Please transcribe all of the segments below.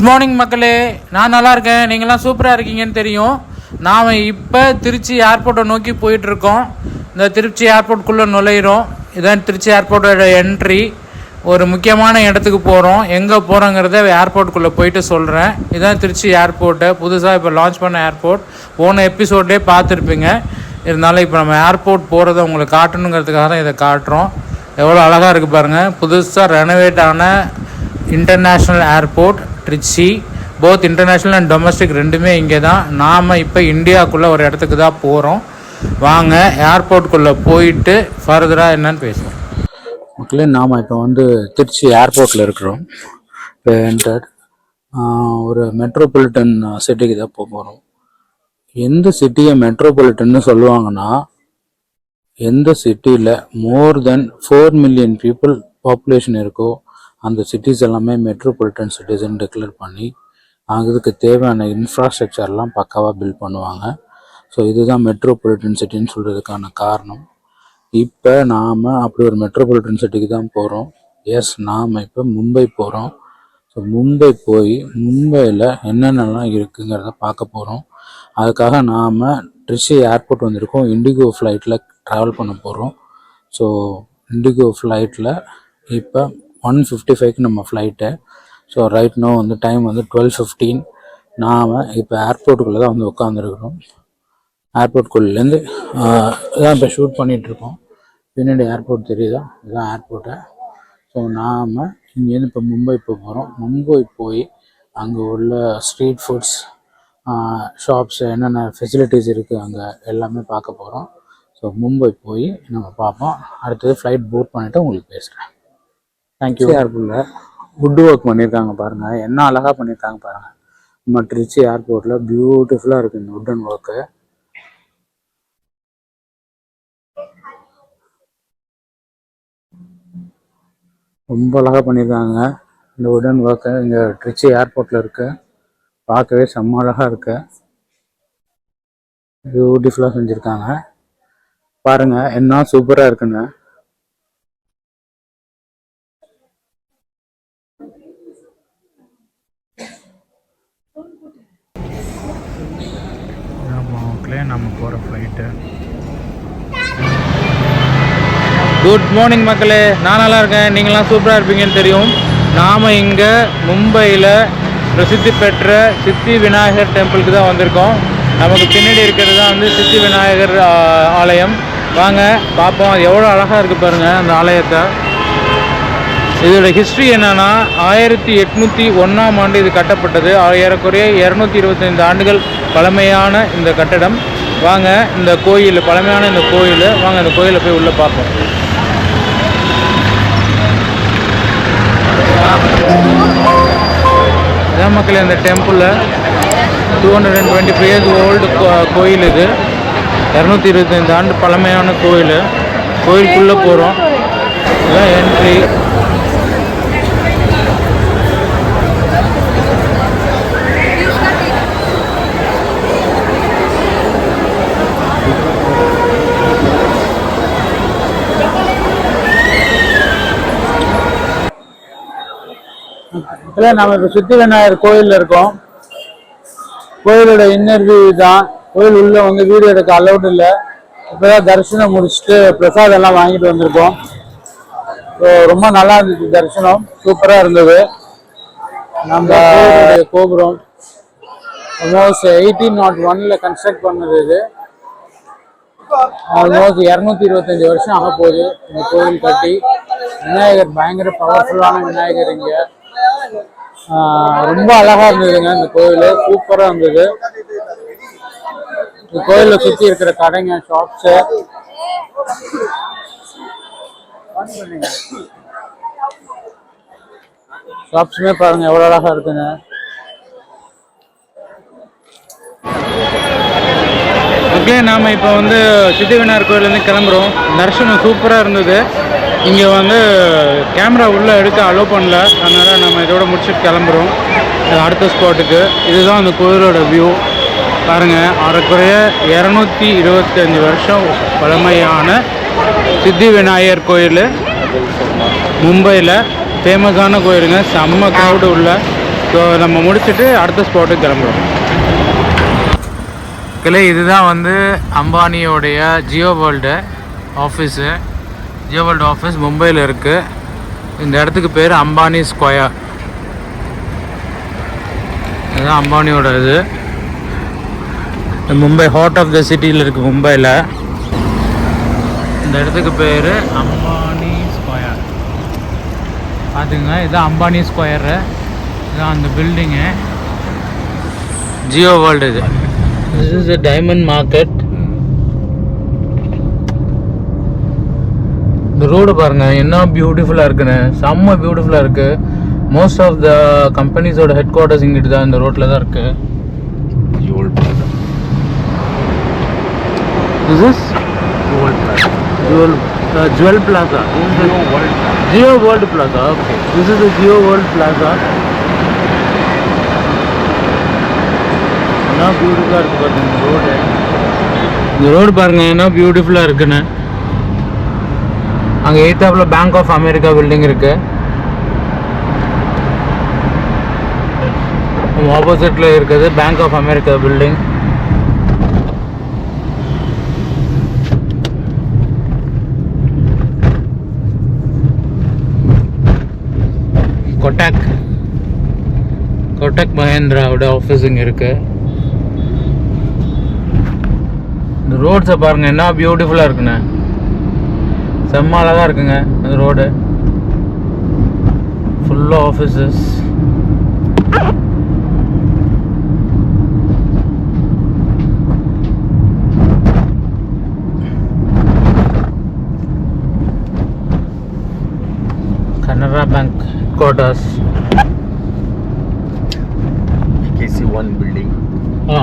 Good morning மக்களே. நான் நல்லா இருக்கேன். நீங்களாம் சூப்பராக இருக்கீங்கன்னு தெரியும். நாம் இப்போ திருச்சி ஏர்போர்ட்டை நோக்கி போயிட்டுருக்கோம். இந்த திருச்சி ஏர்போர்ட்குள்ளே நுழையிறோம். இதான் திருச்சி ஏர்போர்ட்டோட என்ட்ரி ஒரு முக்கியமான இடத்துக்கு போகிறோம் எங்கே போகிறோங்கிறத ஏர்போர்ட்டுக்குள்ளே போயிட்டு சொல்கிறேன் இதான் திருச்சி ஏர்போர்ட்டு புதுசாக இப்போ லான்ச் பண்ண ஏர்போர்ட் போன எபிசோட்லேயே பார்த்துருப்பீங்க. இருந்தாலும் இப்போ நம்ம ஏர்போர்ட் போகிறத உங்களுக்கு காட்டணுங்கிறதுக்காக தான் இதை காட்டுறோம். எவ்வளோ அழகாக இருக்குது பாருங்கள் புதுசாக ரெனோவேட் ஆன international airport Trichy both international and domestic ரெண்டுமே இங்கே தான் நாம் இப்போ இந்தியாவுக்குள்ளே ஒரு இடத்துக்கு தான் போகிறோம் வாங்க ஏர்போர்ட்டுக்குள்ளே போயிட்டு ஃபர்தராக என்னன்னு பேசுவோம். மக்களே நாம் இப்போ வந்து திருச்சி ஏர்போர்ட்டில் இருக்கிறோம். இப்போ என்டர் ஒரு மெட்ரோபாலிட்டன் சிட்டிக்கு தான் போக போகிறோம் எந்த சிட்டியை மெட்ரோபாலிட்டன்னு சொல்லுவாங்கன்னா எந்த சிட்டியில் more than four million people population இருக்கோ அந்த சிட்டிஸ் எல்லாமே மெட்ரோபாலிட்டன் சிட்டிஸ்ன்னு டிக்ளேர் பண்ணி அதுக்கு தேவையான இன்ஃப்ராஸ்ட்ரக்சர்லாம் பக்காவாக பில்ட் பண்ணுவாங்க. ஸோ இதுதான் மெட்ரோபாலிட்டன் சிட்டின்னு சொல்கிறதுக்கான காரணம். இப்போ நாம் அப்படி ஒரு மெட்ரோபாலிட்டன் சிட்டிக்கு தான் போகிறோம் எஸ் நாம் இப்போ மும்பை போகிறோம் ஸோ மும்பை போய் மும்பையில் என்னென்னலாம் இருக்குங்கிறத பார்க்க போகிறோம் அதுக்காக நாம் ட்ரிஷி ஏர்போர்ட் வந்திருக்கோம். இண்டிகோ ஃப்ளைட்டில் ட்ராவல் பண்ண போகிறோம் ஸோ இண்டிகோ ஃப்ளைட்டில் இப்போ ஒன் ஃபிஃப்டி ஃபைவ்க்கு நம்ம ஃப்ளைட்டு ஸோ ரைட் நோ வந்து டைம் வந்து டுவெல் ஃபிஃப்டீன் நாம் இப்போ ஏர்போர்ட்டுக்குள்ளே தான் வந்து உட்காந்துருக்குறோம் ஏர்போர்ட்குள்ளேருந்து இதான் இப்போ ஷூட் பண்ணிகிட்ருக்கோம் பின்னாடி ஏர்போர்ட் தெரியுதா? இதுதான் ஏர்போர்ட்டு ஸோ நாம் இங்கேருந்து இப்போ மும்பை போக போகிறோம் மும்பை போய் அங்கே உள்ள ஸ்ட்ரீட் ஃபுட்ஸ் ஷாப்ஸ் என்னென்ன ஃபெசிலிட்டிஸ் இருக்குது அங்கே எல்லாமே பார்க்க போகிறோம் ஸோ மும்பை போய் நம்ம பார்ப்போம். அடுத்தது ஃப்ளைட் போட் பண்ணிவிட்டு உங்களுக்கு பேசுகிறேன் தேங்க்யூ ஏர்போர்ட்டில் வுட் ஒர்க் பண்ணியிருக்காங்க பாருங்கள் என்ன அழகாக பண்ணியிருக்காங்க பாருங்கள் நம்ம ட்ரிச்சி ஏர்போர்ட்டில் பியூட்டிஃபுல்லாக இருக்குது இந்த வுட்டன் ஒர்க்கு ரொம்ப அழகாக பண்ணியிருக்காங்க இந்த உடன் ஒர்க்கு இங்கே ட்ரிச்சி ஏர்போர்ட்டில் இருக்கு. பார்க்கவே செம்ம அழகாக இருக்கு. பியூட்டிஃபுல்லாக செஞ்சுருக்காங்க. பாருங்க என்ன சூப்பராக இருக்குன்னு மக்களே நம்ம போகிற ஃப்ளைட்டு குட் மார்னிங் மக்களே. நான் நல்லா இருக்கேன். நீங்களாம் சூப்பராக இருப்பீங்கன்னு தெரியும். நாம் இங்கே மும்பையில் பிரசித்தி பெற்ற சித்தி விநாயகர் டெம்பிளுக்கு தான் வந்திருக்கோம். நமக்கு பின்னாடி இருக்கிறது தான் வந்து சித்தி விநாயகர் ஆலயம். வாங்க பார்ப்போம் அது எவ்வளோ அழகாக இருக்குது பாருங்கள் அந்த ஆலயத்தை. இதோட ஹிஸ்ட்ரி என்னன்னா ஆயிரத்தி எட்நூற்றி ஒன்றாம் ஆண்டு இது கட்டப்பட்டது. ஏறக்குறைய இரநூத்தி இருபத்தைந்து ஆண்டுகள் பழமையான இந்த கட்டடம். வாங்க இந்த கோயில் பழமையான இந்த கோயில் வாங்க இந்த கோயிலை போய் உள்ளே பார்ப்போம். இதான் இந்த டெம்பிளில் two hundred and twenty five years old கோயில் இது. இரநூத்தி இருபத்தைந்து ஆண்டு பழமையான கோயில். கோயிலுக்குள்ளே போகிறோம் இதான் என்ட்ரி இல்லை நம்ம இப்போ சித்தி விநாயகர் கோயிலில் இருக்கோம். கோயிலோட இன்னர் வியூ தான் கோயில் உள்ள வந்து வீடு எடுக்க அலௌட் இல்லை. இப்போதான் தரிசனம் முடிச்சுட்டு பிரசாதம் எல்லாம் வாங்கிட்டு வந்திருக்கோம். ரொம்ப நல்லா இருந்துச்சு தரிசனம். சூப்பராக இருந்தது. நம்ம கோபுரம் ஆல்மோஸ்ட் எயிட்டீன் நாட் ஒன்ல கன்ஸ்ட்ரக்ட் பண்ணது இது. ஆல்மோஸ்ட் இரநூத்தி இருபத்தஞ்சு வருஷம் ஆக போகுது இந்த கோயில் கட்டி. விநாயகர் பயங்கர பவர்ஃபுல்லான விநாயகர் இங்க. ரொம்ப அழகா இருந்ததுங்க இந்த கோயில் சூப்பரா இருந்தது. இந்த கோயிலை சுத்தி இருக்கிற கடைங்க ஷாப்ஸ் ஷாப்ஸுமே பாருங்க எவ்வளோ அழகாக இருக்குங்க. ஓகே நாம் இப்போ வந்து சித்தி விநாயகர் கோயிலேருந்து கிளம்புறோம். தரிசனம் சூப்பராக இருந்தது. இங்கே வந்து கேமரா உள்ளே எடுக்க அலோவ் பண்ணல. அதனால் நம்ம இதோட முடிச்சுட்டு கிளம்புறோம். அடுத்த ஸ்பாட்டுக்கு இதுதான் அந்த கோயிலோட வியூ பாருங்கள் அறக்குறைய இரநூத்தி இருபத்தஞ்சி வருஷம் பழமையான சித்தி விநாயகர் கோயில். மும்பையில் ஃபேமஸான கோயிலுங்க. செம்ம க்ரௌடு உள்ள. ஸோ நம்ம முடிச்சுட்டு அடுத்த ஸ்பாட்டுக்கு கிளம்புறோம். கிளை இதுதான் வந்து அம்பானியோடைய Jio world office. Jio world office மும்பையில் இருக்குது இந்த இடத்துக்கு பேர் அம்பானி ஸ்கொயர். இதுதான் அம்பானியோட இது மும்பை ஹார்ட் ஆஃப் த சிட்டியில் இருக்குது மும்பையில். இந்த இடத்துக்கு பேர் அம்பானி ஸ்கொயர். பார்த்துங்க இதுதான் அம்பானி ஸ்கொயரு. இதுதான் அந்த பில்டிங்கு. ஜியோ வேர்ல்டு இது. This is a diamond market இந்த ரோடு பாருங்க என்ன பியூட்டிஃபுல்லாக இருக்குன்னு. செம்ம பியூட்டிஃபுல்லாக இருக்கு. மோஸ்ட் ஆஃப் த கம்பெனிஸோட ஹெட் குவார்ட்டர்ஸ் இங்கிட்டு தான் இந்த ரோட்டில் தான் இருக்கு. Jewel Plaza. This is Jewel Plaza. Jewel jewel plaza Jewel World Plaza. Jio world plaza okay this is Jio world plaza என்ன பியூட்டிஃபுல்லாக இருக்கு பாருங்க இந்த ரோடு இந்த ரோடு பாருங்க என்ன பியூட்டிஃபுல்லாக இருக்குன்னு. அங்கே எயித்தாப்புல பேங்க் ஆஃப் அமெரிக்கா பில்டிங் இருக்கு. ஆப்போசிட்ல இருக்குது bank of America building Kotak Kotak மஹேந்திராவோட office இங்கே இருக்கு. இந்த ரோட்ஸை பாருங்க என்ன பியூட்டிஃபுல்லாக இருக்குண்ணே. செம்ம அழகாக இருக்குங்க அந்த ரோடு ஃபுல்லாக offices Canara bank headquarters BKC 1 building. Ah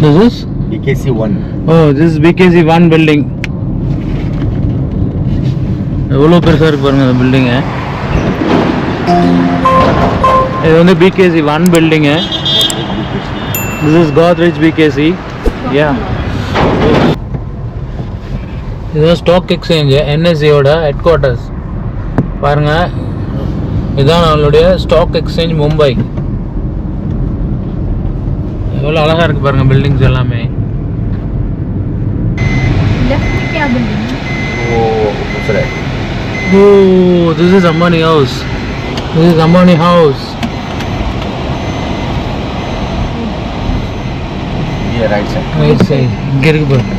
this is BKC 1. Oh this BKC one building எவ்வளோ பெருசாக இருக்கு பாருங்க இந்த பில்டிங்கு இது வந்து BKC one building this is Godrej BKC yeah இதுதான் ஸ்டாக் எக்ஸ்சேஞ்சு என்எஸ்சியோட ஹெட் குவார்ட்டர்ஸ் பாருங்க. இதுதான் நம்மளுடைய ஸ்டாக் எக்ஸ்சேஞ்ச் மும்பை எவ்வளோ அழகாக இருக்குது பாருங்கள் பில்டிங்ஸ் எல்லாமே. Oh O this is Ambani house this is Ambani house right right side இங்கே இருக்கு பாருங்க.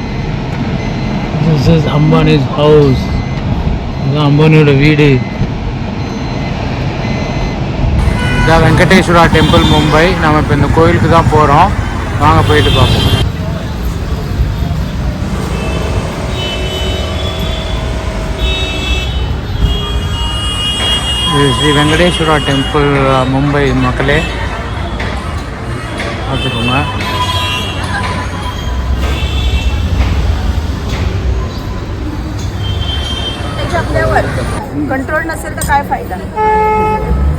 திஸ் இஸ் அம்பானிஸ் ஹவுஸ் இதுதான் அம்பானியோட வீடு. இதான் வெங்கடேஸ்வரா டெம்பிள் மும்பை நம்ம இப்போ இந்த கோயிலுக்கு தான் போகிறோம் வாங்க போயிட்டு பார்ப்போம் இது ஸ்ரீ வெங்கடேஸ்வரா டெம்பிள் மும்பை மக்களே பார்த்துக்கோங்க त्याच्या आपल्यावर कंट्रोल नसेल तर काय फायदा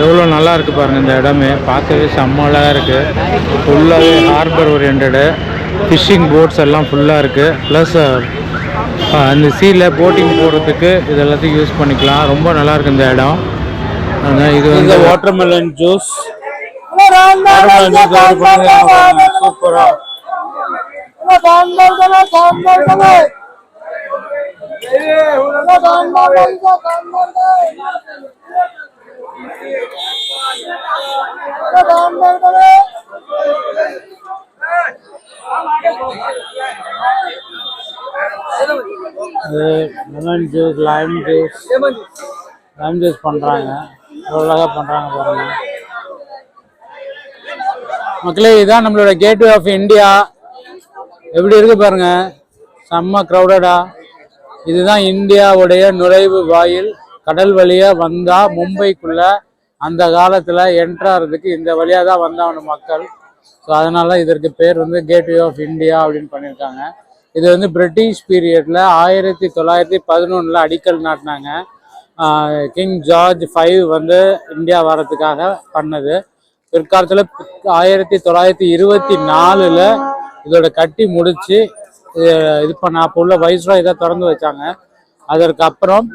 எவ்வளோ நல்லா இருக்கு பாருங்க இந்த இடமே. பார்க்கவே செம்ம அழகாக இருக்கு. ஃபுல்லாகவே ஹார்பர் ஓரியன்டு ஃபிஷ்ஷிங் போட்ஸ் எல்லாம் ஃபுல்லாக இருக்கு. ப்ளஸ் அந்த சீல போட்டிங் போகிறதுக்கு இது எல்லாத்தையும் யூஸ் பண்ணிக்கலாம். ரொம்ப நல்லா இருக்கு இந்த இடம். அதான் இது வந்து வாட்டர்மெலன் ஜூஸ் சூப்பராக lemon juice lime juice lime juice பண்ணுறாங்க அழகாக பண்ணுறாங்க பாருங்கள் மக்களே இதுதான் நம்மளோட கேட்வே ஆஃப் இந்தியா எப்படி இருக்கு பாருங்க? செம்ம க்ரௌடடா இதுதான் இந்தியாவுடைய நுழைவு வாயில். கடல் வழியாக வந்தால் மும்பைக்குள்ள அந்த காலத்தில் என்ட்ராகிறதுக்கு இந்த வழியாக தான் வந்தாகணும் மக்கள். ஸோ அதனால இதற்கு பேர் வந்து கேட்வே ஆஃப் இந்தியா அப்படின்னு பண்ணியிருக்காங்க இது வந்து பிரிட்டிஷ் பீரியடில் ஆயிரத்தி தொள்ளாயிரத்தி பதினொன்றில் அடிக்கல் நாட்டினாங்க. கிங் ஜார்ஜ் ஃபைவ் வந்து இந்தியா வரதுக்காக பண்ணது. பிற்காலத்தில் ஆயிரத்தி தொள்ளாயிரத்தி இருபத்தி நாலில் இதோட கட்டி முடித்து இது- இது பண்ண அப்போ உள்ள வைஸ்ராய் இதை திறந்து வச்சாங்க. அதற்கு அப்புறம்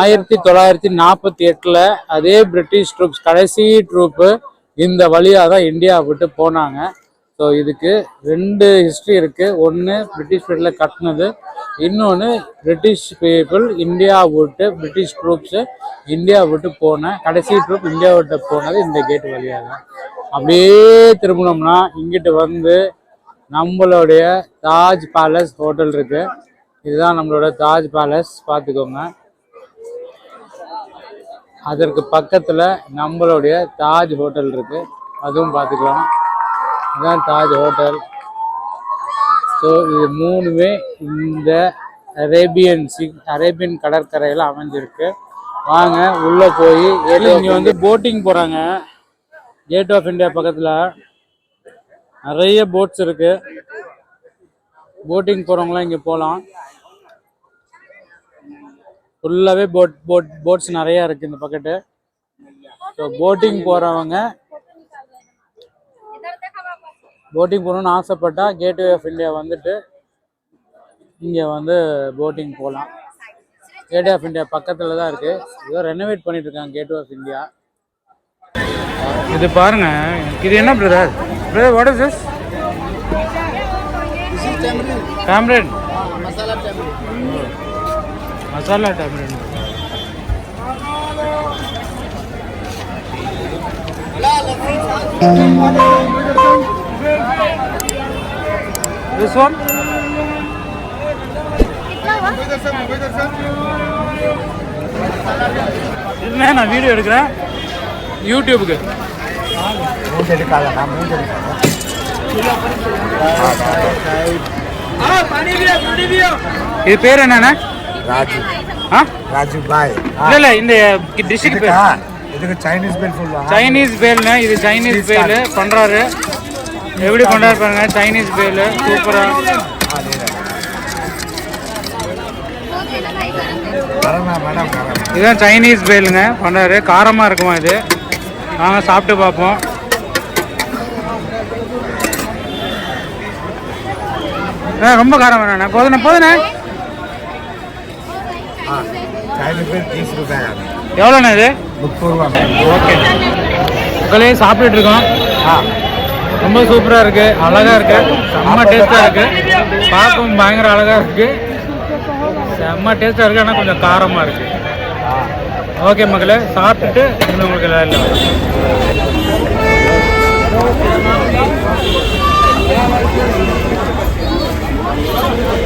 ஆயிரத்தி தொள்ளாயிரத்தி நாற்பத்தி எட்டில் அதே பிரிட்டிஷ் ட்ரூப்ஸ் கடைசி ட்ரூப்பு இந்த வழியாக தான் இந்தியா விட்டு போனாங்க. ஸோ இதுக்கு ரெண்டு ஹிஸ்ட்ரி இருக்கு. ஒன்று பிரிட்டிஷ் பீரியடில் கட்டினது. இன்னொன்று பிரிட்டிஷ் பீப்புள் இந்தியா விட்டு பிரிட்டிஷ் ட்ரூப்ஸு இந்தியா விட்டு போன கடைசி ட்ரூப் இந்தியா விட்டு போனது இந்த கேட் வழியாக தான். அப்படியே திரும்பினோம்னா இங்கிட்டு வந்து நம்மளுடைய தாஜ் பேலஸ் ஹோட்டல் இருக்கு. இதுதான் நம்மளோட தாஜ் பேலஸ் பார்த்துக்கோங்க. அதற்கு பக்கத்துல நம்மளுடைய தாஜ் ஹோட்டல் இருக்கு. அதுவும் பார்த்துக்கலாம். இதுதான் தாஜ் ஹோட்டல். ஸோ இது மூணுமே இந்த அரேபியன் சி அரேபியன் கடற்கரையில் அமைஞ்சிருக்கு. வாங்க உள்ள போய் இங்கே வந்து போட்டிங் போறாங்க. கேட் ஆஃப் இந்தியா பக்கத்துல நிறைய போட்ஸ் இருக்கு. போட்டிங் போகிறவங்களாம் இங்க போகலாம் ஃபுல்லாகவே போட் போட் போட்ஸ் நிறையா இருக்குது இந்த பக்கெட்டு ஸோ போட்டிங் போகிறவங்க போட்டிங் போகணுன்னு ஆசைப்பட்டா கேட்வே ஆஃப் இந்தியா வந்துட்டு இங்கே வந்து போட்டிங் போகலாம் கேட்வே ஆஃப் இந்தியா பக்கத்தில் தான் இருக்குது ஏதோ ரெனோவேட் பண்ணிட்டு இருக்காங்க கேட்வே ஆஃப் இந்தியா இது பாருங்க இது என்ன brother brother what is this tamarind masala tamarind this one என்ன நான் வீடியோ எடுக்கிறேன்? யூடியூபுக்கு மூஞ்சி எடுக்காத நான் மூஞ்சி எடுக்காத இது பேர் என்னண்ணே? ராஜு. ஆ? ராஜு பாய் இல்ல இல்ல இந்த டிஷ்ஷுக்கு பேர் இதுக்கா சைனீஸ் பேர் சொல்லுவாங்க சைனீஸ் பேல்னு இது சைனீஸ் பேல் பண்றாரு. எப்படி பண்றாரு பாருங்க சைனீஸ் பேல் சூப்பரா. இதுதான் சைனீஸ் பேலுங்க பண்றாரு. காரமா இருக்குமா இது? நாங்க சாப்பிட்டு பார்ப்போம். ரொம்ப காரம் வேணாண்ணே. போதுண்ணே போதுண்ணே. எவ்வளோண்ணா இது? முப்பது ரூபா. ஓகே. மக்களே சாப்பிட்டுட்டு இருக்கோம் ஆ. ரொம்ப சூப்பராக இருக்குது அழகாக இருக்குது செம்ம டேஸ்ட்டாக இருக்குது பார்க்கவும் பயங்கர அழகாக இருக்குது செம்ம டேஸ்ட்டாக இருக்குது ஆனால் கொஞ்சம் காரமாக இருக்குது ஓகே மக்களே சாப்பிட்டுட்டு இன்னும் உங்களுக்கு எல்லாம் இல்லை. Thank